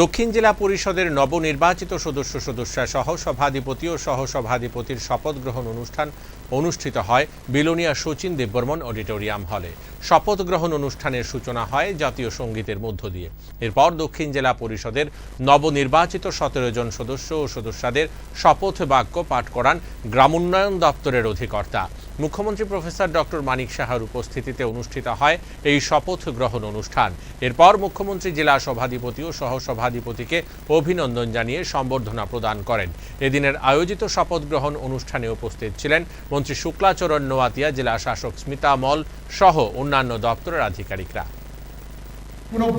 দক্ষিণ জেলা পরিষদের নবনির্বাচিত সদস্য সদস্যা সহ সভাধিপতি ও সহ সভাধিপতির শপথ গ্রহণ অনুষ্ঠান অনুষ্ঠিত হয় বিলোনিয়া সচিন দেববর্মন অডিটোরিয়াম হলে। শপথ গ্রহণ অনুষ্ঠানের সূচনা হয় জাতীয় সঙ্গীতের মধ্য দিয়ে। এরপর দক্ষিণ জেলা পরিষদের নবনির্বাচিত সতেরো জন সদস্য ও সদস্যদের শপথ বাক্য পাঠ করান গ্রামোন্নয়ন দপ্তরের অধিকর্তা। মুখ্যমন্ত্রী প্রফেসর ডক্টর মানিক সাহার উপস্থিতিতে অনুষ্ঠিত হয় এই শপথ গ্রহণ অনুষ্ঠান। এরপর মুখ্যমন্ত্রী জেলা সভাধিপতি ও সহ সভাধিপতিকে অভিনন্দন জানিয়ে সম্বর্ধনা প্রদান করেন। এদিনের আয়োজিত শপথ গ্রহণ অনুষ্ঠানে উপস্থিত ছিলেন মন্ত্রী শুক্লাচরণ নোয়াতিয়া জেলা শাসক স্মিতা মল সহ অন্যান্য দপ্তরের আধিকারিকরা।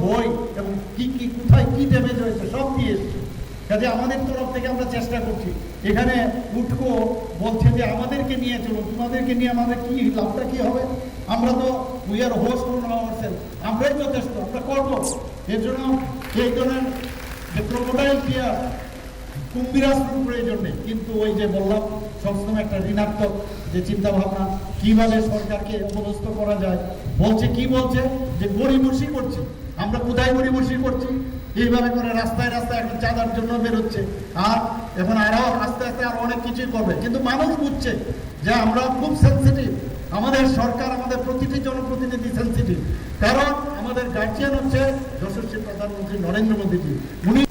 বই এবং কি কি, কোথায় কি সব দিয়ে কাজে আমাদের তরফ থেকে আমরা চেষ্টা করছি। এখানে উঠকো, বলছে যে আমাদেরকে নিয়ে চলো, তোমাদেরকে নিয়ে আমাদের কি লাভটা কি হবে? আমরা তো we are host on ourselves আমরাই যথেষ্ট, আমরা করব। এর জন্য এই ধরনের যে ক্রোকোডাইল টিয়ার কুম্ভীরাস্ত্র প্রয়োজন। নেই কিন্তু ওই যে বললাম, সবসময় একটা ঋণাত্মক যে চিন্তা ভাবনা কীভাবে সরকারকে অপদস্থ করা যায়? বলছে, কি বলছে? যে গরিবসি করছে। আমরা কোথায় গরিবসি করছি? এইভাবে করে রাস্তায় রাস্তায় এখন চাঁদার জন্য বেরোচ্ছে। আর এখন আরও আস্তে আস্তে আর অনেক কিছুই করবে। কিন্তু মানুষ বুঝছে যে আমরা খুব সেন্সিটিভ আমাদের সরকার আমাদের প্রতিটি জনপ্রতিনিধি সেন্সিটিভ কারণ আমাদের গার্জিয়ান হচ্ছে যশস্বী প্রধানমন্ত্রী নরেন্দ্র মোদীজি। উনি